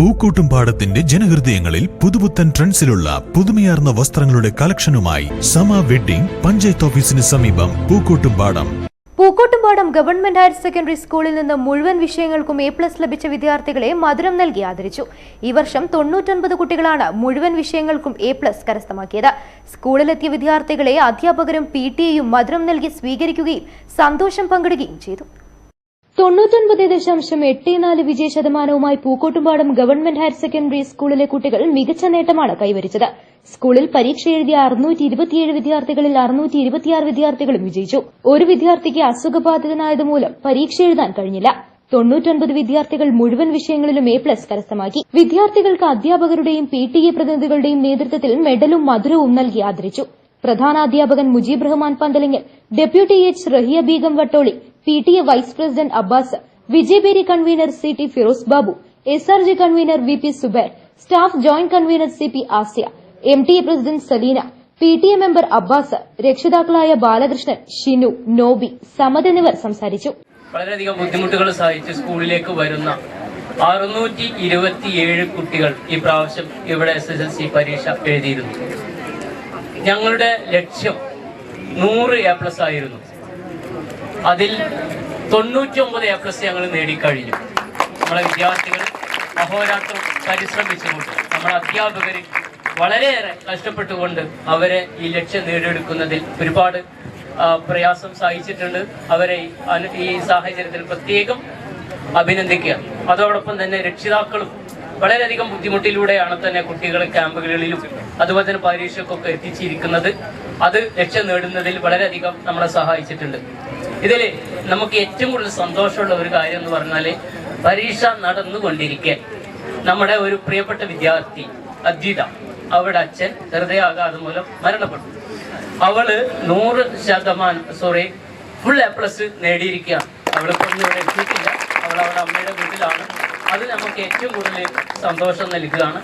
പൂക്കോട്ടുംപാടത്തിന്റെ ജനഹൃദയങ്ങളിൽ പുതുപുത്തൻ ട്രെൻഡ്സിലുള്ള പുതുമയാർന്ന വസ്ത്രങ്ങളുടെ കളക്ഷനുമായി സമ വെഡ്ഡിംഗ് പഞ്ചായത്ത് ഓഫീസിന് സമീപം പൂക്കൂട്ടും പാടം. പൂക്കോട്ടുംപാടം ഗവൺമെന്റ് ഹയർ സെക്കൻഡറി സ്കൂളിൽ നിന്ന് മുഴുവൻ വിഷയങ്ങൾക്കും എ പ്ലസ് ലഭിച്ച വിദ്യാർത്ഥികളെ മധുരം നൽകി ആദരിച്ചു. ഈ വർഷം തൊണ്ണൂറ്റൊൻപത് കുട്ടികളാണ് മുഴുവൻ വിഷയങ്ങൾക്കും എ പ്ലസ് കരസ്ഥമാക്കിയത്. സ്കൂളിലെത്തിയ വിദ്യാർത്ഥികളെ അധ്യാപകരും പി ടി മധുരം നൽകി സ്വീകരിക്കുകയും സന്തോഷം പങ്കിടുകയും ചെയ്തു. തൊണ്ണൂറ്റൊൻപത് ദശാംശം എട്ട് നാല് വിജയ ശതമാനവുമായി പൂക്കോട്ടുംപാടം ഗവൺമെന്റ് ഹയർ സെക്കൻഡറി സ്കൂളിലെ കുട്ടികൾ മികച്ച നേട്ടമാണ് കൈവരിച്ചത്. സ്കൂളിൽ പരീക്ഷ എഴുതിയ അറുന്നൂറ്റി ഇരുപത്തിയേഴ് വിദ്യാർത്ഥികളിൽ അറുന്നൂറ്റി ഇരുപത്തിയാറ് വിദ്യാർത്ഥികളും വിജയിച്ചു. ഒരു വിദ്യാർത്ഥിക്ക് അസുഖബാധിതനായതുമൂലം പരീക്ഷ എഴുതാൻ കഴിഞ്ഞില്ല. തൊണ്ണൂറ്റൊൻപത് വിദ്യാർത്ഥികൾ മുഴുവൻ വിഷയങ്ങളിലും എ പ്ലസ് കരസ്ഥമാക്കി. വിദ്യാർത്ഥികൾക്ക് അധ്യാപകരുടെയും പി ടി എ പ്രതിനിധികളുടെയും നേതൃത്വത്തിൽ മെഡലും മധുരവും നൽകി ആദരിച്ചു. പ്രധാനാധ്യാപകൻ Mujeeb Rahman Panthalingal deputy H Rahiya Beegum Vattoli P T A vice president Abbas Vijayabheri convener C T Firoz Babu S R G convener V P Zubair staff joint convener C P Asya M T A president Saleena P T A member Abbas രക്ഷിതാക്കളായ Balakrishnan Shinu Nobi Samad എന്നിവർ സംസാരിച്ചു. വളരെയധികം ബുദ്ധിമുട്ടുകൾ സഹിച്ച് സ്കൂളിലേക്ക് വരുന്ന അറുന്നൂറ്റി ഇരുപത്തിയേഴ് കുട്ടികൾ ഈ പ്രാവശ്യം ഇവിടെ എസ് എസ് എൽ സി പരീക്ഷ എഴുതിയിരുന്നു. ഞങ്ങളുടെ ലക്ഷ്യം നൂറ് എ പ്ലസ് ആയിരുന്നു. അതിൽ തൊണ്ണൂറ്റി ഒമ്പത് എ പ്ലസ് ഞങ്ങൾ നേടിക്കഴിഞ്ഞു നമ്മളെ വിദ്യാർത്ഥികൾ അഹോരാത്രം പരിശ്രമിച്ചുകൊണ്ട് നമ്മുടെ അധ്യാപകർ വളരെയേറെ കഷ്ടപ്പെട്ടുകൊണ്ട് അവരെ ഈ ലക്ഷ്യം നേടിയെടുക്കുന്നതിൽ ഒരുപാട് പ്രയാസം സഹിച്ചിട്ടുണ്ട്. അവരെ ഈ സാഹചര്യത്തിൽ പ്രത്യേകം അഭിനന്ദിക്കുക. അതോടൊപ്പം തന്നെ രക്ഷിതാക്കളും വളരെയധികം ബുദ്ധിമുട്ടിലൂടെയാണ് തന്നെ കുട്ടികളെ ക്യാമ്പുകളിലും അതുപോലെ തന്നെ പരീക്ഷയ്ക്കൊക്കെ എത്തിച്ചിരിക്കുന്നത്. അത് ലക്ഷ്യം നേടുന്നതിൽ വളരെയധികം നമ്മളെ സഹായിച്ചിട്ടുണ്ട്. ഇതിൽ നമുക്ക് ഏറ്റവും കൂടുതൽ സന്തോഷമുള്ള ഒരു കാര്യം എന്ന് പറഞ്ഞാൽ പരീക്ഷ നടന്നുകൊണ്ടിരിക്കെ. നമ്മുടെ ഒരു പ്രിയപ്പെട്ട വിദ്യാർത്ഥി അദ്വിത അവളുടെ അച്ഛൻ ഹൃദയാഘാതം മൂലം മരണപ്പെട്ടു. അവൾ നൂറ് ശതമാനം സോറി ഫുൾ എ പ്ലസ് നേടിയിരിക്കുകയാണ്. അവളിപ്പോൾ ഇവിടെ എത്തിയിട്ടില്ല. അവൾ അവളുടെ അമ്മയുടെ വീട്ടിലാണ്. അത് നമുക്ക് ഏറ്റവും കൂടുതൽ സന്തോഷം നൽകുകയാണ്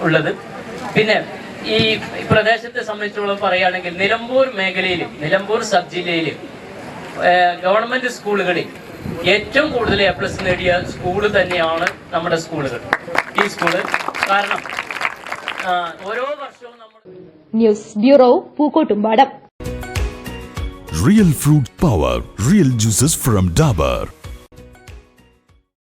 ഉള്ളത്. പിന്നെ ഈ പ്രദേശത്തെ സംബന്ധിച്ചോളം പറയുകയാണെങ്കിൽ നിലമ്പൂർ മേഖലയിൽ നിലമ്പൂർ സബ് ജില്ലയിൽ ഗവൺമെന്റ് സ്കൂളുകളിൽ ഏറ്റവും കൂടുതൽ എ പ്ലസ് നേടിയ സ്കൂൾ തന്നെയാണ് നമ്മുടെ സ്കൂളുകൾ. ഈ സ്കൂൾ കാരണം ഓരോ വർഷവും നമ്മൾ news bureau Pookkottumpadam. Real fruit power real juices from Dabur